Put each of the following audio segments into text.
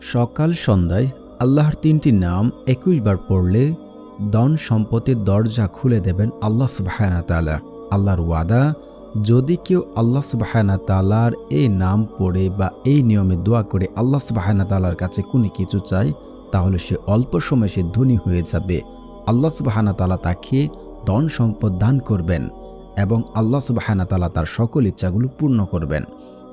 সকাল সন্ধ্যায় আল্লাহর তিনটি নাম একুশ বার পড়লে দন সম্পত্তির দরজা খুলে দেবেন আল্লাহ সুবাহানা তালা আল্লাহর ওয়াদা, যদি কেউ আল্লাহ সুবাহানা তালার এই নাম পড়ে বা এই নিয়মে দোয়া করে আল্লাহ সুবাহানা তালার কাছে কোনো কিছু চায়, তাহলে সে অল্প সময় সে ধনী হয়ে যাবে। আল্লাহ সুবাহানা তালা তাকে ধন সম্পদ দান করবেন এবং আল্লাহ সুবাহানা তালা তার সকল ইচ্ছাগুলো পূর্ণ করবেন।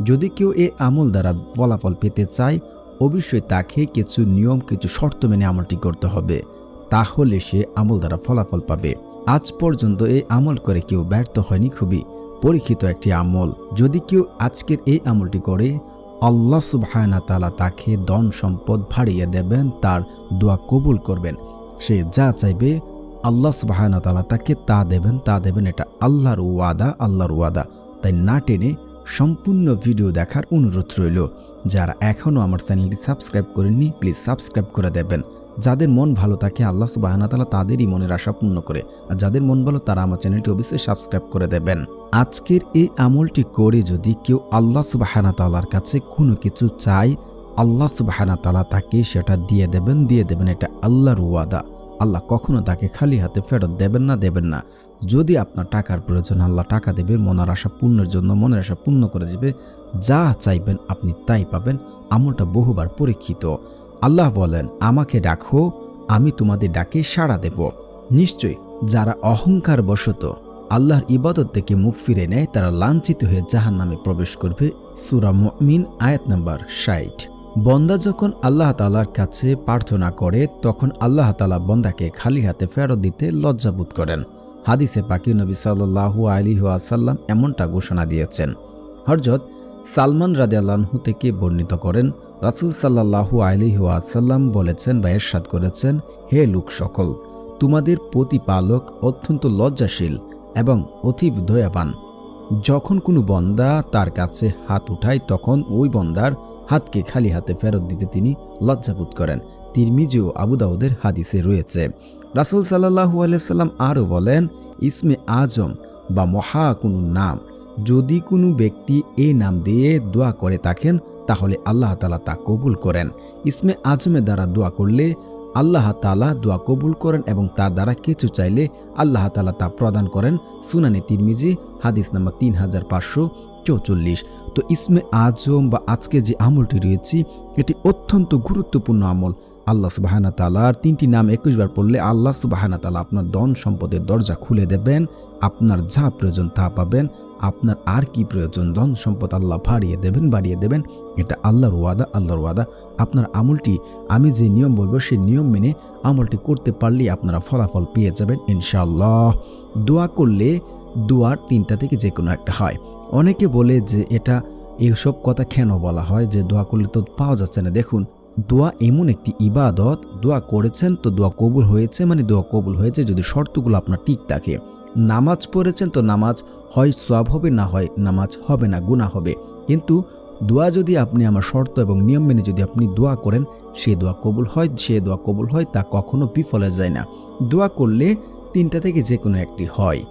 যদি কেউ এই আমল দ্বারা ফলাফল পেতে চায় অবশ্যই তাকে কিছু নিয়ম, কিছু শর্ত মেনে আমলটি করতে হবে। তাহলে সে আমল দ্বারা ফলাফল পাবে। আজ পর্যন্ত এই আমল করে কেউ ব্যর্থ হয়নি খুবই। পরীক্ষিত একটি আমল। যদি কেউ আজকের এই আমলটি করে, আল্লাহ সুবহানা তালা তাকে ধন সম্পদ ভাড়িয়ে দেবেন, তার দোয়া কবুল করবেন। সে যা চাইবে, আল্লাহ সুবহানা তালা তাকে তা দেবেন তা দেবেন। এটা আল্লাহর ওয়াদা আল্লাহর ওয়াদা। তাই না টেনে সম্পূর্ণ ভিডিও দেখার অনুরোধ রইল। যারা এখনও আমার চ্যানেলটি সাবস্ক্রাইব করেননি, প্লিজ সাবস্ক্রাইব করে দেবেন। যাদের মন ভালো থাকে, আল্লাহ সুবাহতালা তাদেরই মনের আশা পূর্ণ করে। আর যাদের মন ভালো, তারা আমার চ্যানেলটি অবশ্যই সাবস্ক্রাইব করে দেবেন। আজকের এই আমলটি করে যদি কেউ আল্লাহ সুবাহানা তালার কাছে কোনো কিছু চায়, আল্লাহ সুবাহানা তালা তাকে সেটা দিয়ে দেবেন দিয়ে দেবেন এটা আল্লাহর ওয়াদা। আল্লাহ কখনো তাকে খালি হাতে ফেরত দেবেন না দেবেন না। যদি আপনার টাকার প্রয়োজন, আল্লাহ টাকা দেবে, মনের আশা পূর্ণের জন্য, মনের আশা পূর্ণ করে দেবে, যা চাইবেন আপনি তাই পাবেন, আমলটা বহুবার পরীক্ষিত। আল্লাহ বলেন, আমাকে ডাকো, আমি তোমাদের ডাকে সাড়া দেব। নিশ্চয়ই, যারা অহংকার বশত আল্লাহর ইবাদত থেকে মুখ ফিরে নেয়, তারা লাঞ্ছিত হয়ে জাহান নামে প্রবেশ করবে। সুরা মিন আয়াত নাম্বার ষাট। বন্দা যখন আল্লাহ তালার কাছে প্রার্থনা করে, তখন আল্লাহ তালা বন্দাকে খালি হাতে ফেরত দিতে লজ্জাবোধ করেন। হাদিসে পাকি নবী সাল্লাহু আলী আসাল্লাম এমনটা ঘোষণা দিয়েছেন। হরজত সালমান রাদিয়াল্লাহু থেকে বর্ণিত করেন, রাসুল সাল্লাহু আলী আসাল্লাম বলেছেন বা এরশাদ করেছেন, হে লোক সকল, তোমাদের প্রতিপালক অত্যন্ত লজ্জাশীল এবং অতীব দয়াবান। যখন কোনো বন্দা তার কাছে হাত উঠায়, তখন ওই বন্দার হাতকে খালি হাতে ফেরত দিতে তিনি লজ্জাবোধ করেন। তিরমিজি ও আবুদাউদের হাদিসে রয়েছে। রাসুল সাল্লাহু আলাইসাল্লাম আরও বলেন, ইসমে আজম বা মহা কোনো নাম। যদি কোনো ব্যক্তি এই নাম দিয়ে দোয়া করে থাকেন, তাহলে আল্লাহ তালা তা কবুল করেন। ইসমে আজমের দ্বারা দোয়া করলে আল্লাহ তালা দোয়া কবুল করেন এবং তার দ্বারা কিছু চাইলে আল্লাহ তালা তা প্রদান করেন। সুনানি তিরমিজি, হাদিস নাম্বার তিন হাজার পাঁচশো চৌচল্লিশ। তো ইসমে আজম বা আজকে যে আমলটি রয়েছে, এটি অত্যন্ত গুরুত্বপূর্ণ আমল। আল্লাহ সুবাহানা তালার তিনটি নাম একুশবার পড়লে আল্লাহ সুবাহানা তালা আপনার ধন সম্পদের দরজা খুলে দেবেন, আপনার যা প্রয়োজন তা পাবেন, আপনার আর কি প্রয়োজন, ধন সম্পদ আল্লাহ বাড়িয়ে দেবেন বাড়িয়ে দেবেন, এটা আল্লাহর ওয়াদা আল্লাহর ওয়াদা। আপনার আমলটি, আমি যে নিয়ম বলব সেই নিয়ম মেনে আমলটি করতে পারলেই আপনারা ফলাফল পেয়ে যাবেন ইনশাল্লাহ দোয়া করলে দোয়ার তিনটা থেকে যে কোনো একটা হয়। অনেকে বলে যে এটা এইসব কথা কেন বলা হয়? যে দোয়া করলে তো পাওয়া যাচ্ছে না। দেখুন দোয়া এমন একটি ইবাদত, দোয়া করেছেন তো দোয়া কবুল হয়েছে মানে দোয়া কবুল হয়েছে যদি শর্তগুলো আপনার ঠিক থাকে। নামাজ পড়েছেন তো নামাজ হয় সব হবে না হয়, নামাজ হবে না গুণা হবে। কিন্তু দোয়া যদি আপনি আমার শর্ত এবং নিয়ম মেনে যদি আপনি দোয়া করেন, সে দোয়া কবুল হয়, সে দোয়া কবুল হয়, তা কখনো বিফলে যায় না। দোয়া করলে তিনটা থেকে যে কোনো একটি হয়।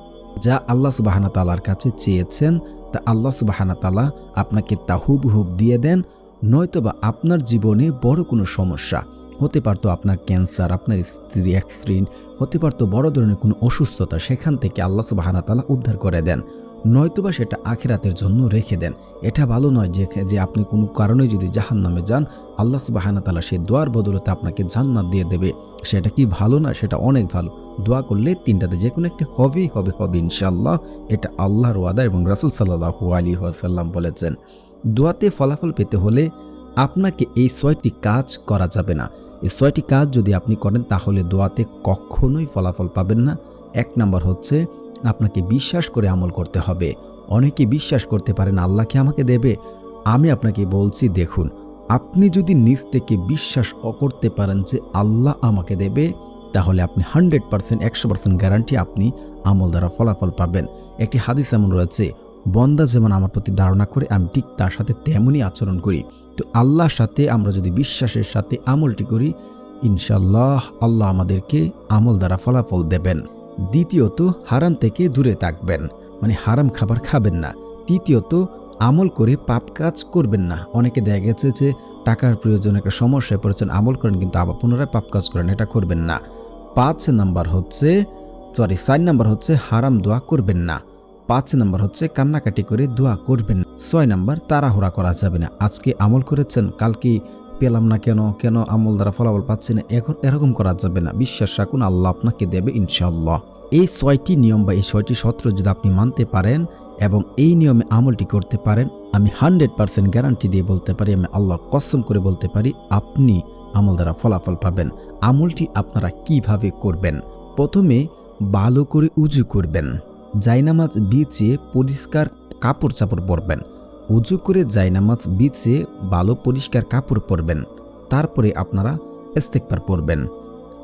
যা আল্লাহ সুবাহানা তালার কাছে চেয়েছেন, তা আল্লাহ সুবাহানা তালা আপনাকে তা হুবহুব দিয়ে দেন। নয়তোবা আপনার জীবনে বড় কোনো সমস্যা। হতে পারতো আপনার ক্যান্সার, আপনার স্ত্রী অ্যাক্সিডেন্ট হতে পারতো বড় ধরনের কোনো অসুস্থতা, সেখান থেকে আল্লাহ সুবাহানা তালা উদ্ধার করে দেন। নয়তোবা সেটা আখেরাতের জন্য রেখে দেন। এটা ভালো নয় যে যে আপনি কোনো কারণে যদি জাহান নামে যান, আল্লাহ সুবাহানা তালা সেই দোয়ার বদলতে আপনাকে জান্নাত দিয়ে দেবে। সেটা কি ভালো না? সেটা অনেক ভালো। দোয়া করলে তিনটাতে যে কোনো একটি হবেই হবে হবে ইনশাল্লাহ এটা আল্লাহর ওয়াদা এবং রাসুল সাল্লাহু আলী আসাল্লাম বলেছেন। দোয়াতে ফলাফল পেতে হলে আপনাকে এই ছয়টি কাজ করা যাবে না। এই ছয়টি কাজ যদি আপনি করেন, তাহলে দোয়াতে কখনোই ফলাফল পাবেন না। এক নম্বর হচ্ছে, আপনাকে বিশ্বাস করে আমল করতে হবে। অনেকে বিশ্বাস করতে পারেন আল্লাহকে আমাকে দেবে? আমি আপনাকে বলছি, দেখুন, আপনি যদি নিজ থেকে বিশ্বাস করতে পারেন যে আল্লাহ আমাকে দেবে, তাহলে আপনি হান্ড্রেড পার্সেন্ট, একশো পার্সেন্ট গ্যারান্টি আপনি আমল দ্বারা ফলাফল পাবেন। একটি হাদিস এমন রয়েছে বন্দা যেমন আমার প্রতি ধারণা করে, আমি ঠিক তার সাথে তেমনই আচরণ করি। তো আল্লাহর সাথে আমরা যদি বিশ্বাসের সাথে আমলটি করি ইনশাল্লাহ আল্লাহ আমাদেরকে আমল দ্বারা ফলাফল দেবেন। দ্বিতীয়ত, হারাম থেকে দূরে থাকবেন। মানে হারাম খাবার খাবেন না। তৃতীয়ত, আমল করে পাপ কাজ করবেন না। অনেকে দেখা গেছে যে টাকার প্রয়োজন, একটা সমস্যায় পড়েছেন, আমল করেন কিন্তু আবার পুনরায় পাপ কাজ করেন, এটা করবেন না। পাঁচ নাম্বার হচ্ছে সরি চার নাম্বার হচ্ছে, হারাম দোয়া করবেন না। পাঁচ নম্বর হচ্ছে কান্নাকাটি করে দোয়া করবেন ছয় নম্বর, তাড়াহুড়া করা যাবে না। আজকে আমল করেছেন, কালকে পেলাম না কেন? কেন আমল দ্বারা ফলাফল পাচ্ছি না? এখন এরকম করা যাবে না। বিশ্বাস রাখুন, আল্লাহ আপনাকে দেবে ইনশাল্লাহ এই ছয়টি নিয়ম বা এই ছয়টি সত্র যদি আপনি মানতে পারেন এবং এই নিয়মে আমলটি করতে পারেন, আমি হান্ড্রেড পার্সেন্ট গ্যারান্টি দিয়ে বলতে পারি, আমি আল্লাহর কসম করে বলতে পারি, আপনি আমল দ্বারা ফলাফল পাবেন। আমলটি আপনারা কীভাবে করবেন? প্রথমে ভালো করে উজু করবেন। জাইনামাজ বিছিয়ে পরিষ্কার কাপড় চাপড় পরবেন। উজু করে জাইনামাজ বিছিয়ে ভালো পরিষ্কার কাপড় পরবেন। তারপরে আপনারা ইস্তেকবার পরবেন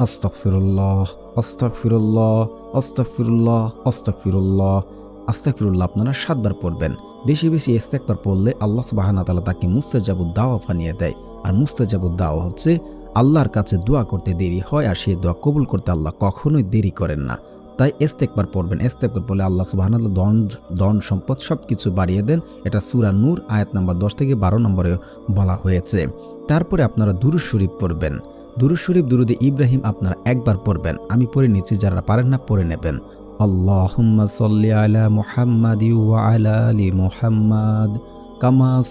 আস্তফিরুল্লাহ আস্তফিরুল্লাহ আস্তফিরুল্লাহ আস্তফিরুল্লাহ আস্তাকফিরুল্লাহ আপনারা সাতবার পড়বেন। বেশি বেশি ইস্তেকবার পড়লে আল্লাহ সুবাহানা তালা তাকে মুস্তাজাবুদ দাওয়া ফানিয়ে দেয়। আর মুস্তাজাবুদ দাওয়া হচ্ছে আল্লাহর কাছে দোয়া করতে দেরি হয় আর সেই দোয়া কবুল করতে আল্লাহ কখনোই দেরি করেন না। তাই এস্তেকবার পড়বেন। এস্তেকবার পড়লে আল্লাহ সুবাহানাল্লাহ ধন ধন সম্পদ সব কিছু বাড়িয়ে দেন। এটা সুরা নূর, আয়াত নাম্বার দশ থেকে বারো নম্বরেও বলা হয়েছে। তারপরে আপনারা দুরুজ শরীফ পড়বেন। দুরুজ শরীফ, দুরুদে ইব্রাহিম আপনারা একবার পড়বেন। আমি পড়ে নিচ্ছি, যারা পারেন না পড়ে নেবেন। আল্লাহুম্মা আলা কামা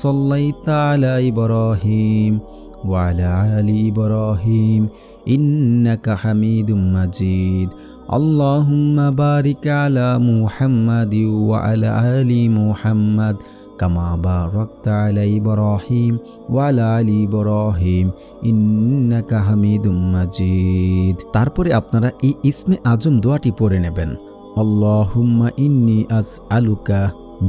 মাজিদ। আল্লাহুম্মা বারিক আলা মুহাম্মাদ ওয়া আলা আলি মুহাম্মাদ কামা বারাকতা আলা ইব্রাহিম ওয়া আলা আলি ইব্রাহিম ইন্নাকা হামিদুম মাজিদ। তারপরে আপনারা এই ইসমে আজম দোয়াটি পড়ে নেবেন। আল্লাহুম্মা ইন্নি আসআলুকা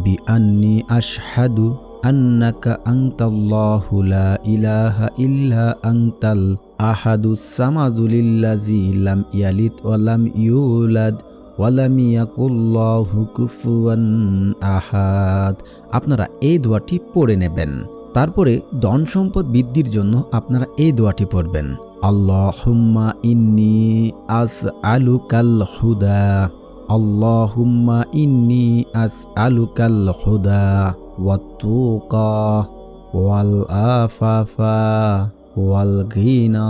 বিআন্নি আশহাদু আন্নাকা আনতাল্লাহু লা ইলাহা ইল্লা আনতাল আহাদুসামাজুলিল্লাজি লাম ইয়ালিদ ওয়ালাম ইউলাদ ওয়ালাম ইয়াকুল্লাহু কুফুয়ান আহাদ। আপনারা এই দোয়াটি পড়ে নেবেন। তারপরে ধন সম্পদ বৃদ্ধির জন্য আপনারা এই দোয়াটি পড়বেন। আল্লাহুম্মা ইন্নি আস আলুকাল হুদা। আল্লাহুম্মা ইন্নি আস আলুকাল হুদা। ওয়াতুকা ওয়াল আফাফা ওয়াল ঘিনা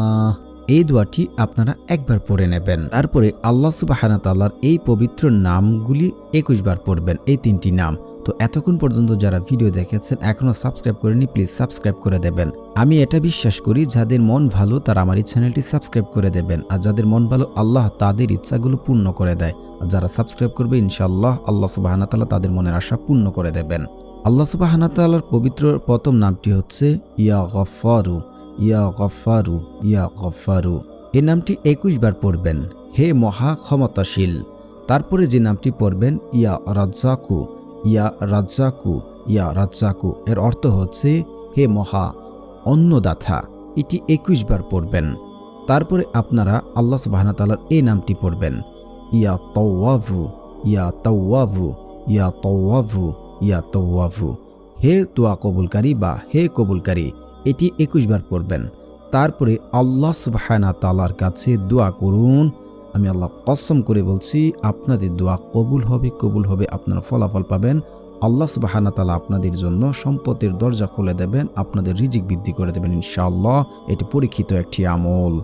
এই দোয়াটি আপনারা একবার পড়ে নেবেন। তারপরে আল্লাহ সুবাহানা তাল্লার এই পবিত্র নামগুলি একুশ বার পড়বেন, এই তিনটি নাম। তো এতক্ষণ পর্যন্ত যারা ভিডিও দেখেছেন এখনও সাবস্ক্রাইব করেনি প্লিজ সাবস্ক্রাইব করে দেবেন। আমি এটা বিশ্বাস করি, যাদের মন ভালো, তারা আমার এই চ্যানেলটি সাবস্ক্রাইব করে দেবেন। আর যাদের মন ভালো, আল্লাহ তাদের ইচ্ছাগুলো পূর্ণ করে দেয়। আর যারা সাবস্ক্রাইব করবে, ইনশাআল্লাহ আল্লাহ সুবাহানা তাল্লাহ তাদের মনের আশা পূর্ণ করে দেবেন। আল্লাহ সুবাহানা পবিত্র প্রথম নামটি হচ্ছে, ইয়া গফারু ইয়া গফারু ইয়া গফারু। এই নামটি একুশ বার পড়বেন। হে মহা ক্ষমতাশীল, তারপরে যে নামটি পড়বেন, ইয়া রাজ্জাকু ইয়া রাজ্জাকু ইয়া রাজ্জাকু। এর অর্থ হচ্ছে, হে মহা অন্নদাথা এটি একুশ বার পড়বেন। তারপরে আপনারা আল্লাহ সুবাহতালার এই নামটি পড়বেন। ইয়া তওয়াভু ইয়া তওয়াভু ইয়া তওয়াভু ইয়া তওয়াভু হে তোয়া কবুলকারী বা হে কবুলকারী এটি একুশ বার পড়বেন। তারপরে আল্লাহ সুবাহানা তালার কাছে দোয়া করুন। আমি আল্লাহ কসম করে বলছি, আপনাদের দোয়া কবুল হবে কবুল হবে, আপনারা ফলাফল পাবেন। আল্লাহ সুবাহানা তালা আপনাদের জন্য সম্পদের দরজা খুলে দেবেন, আপনাদের রিজিক বৃদ্ধি করে দেবেন ইনশাআল্লাহ। এটি পরীক্ষিত একটি আমল।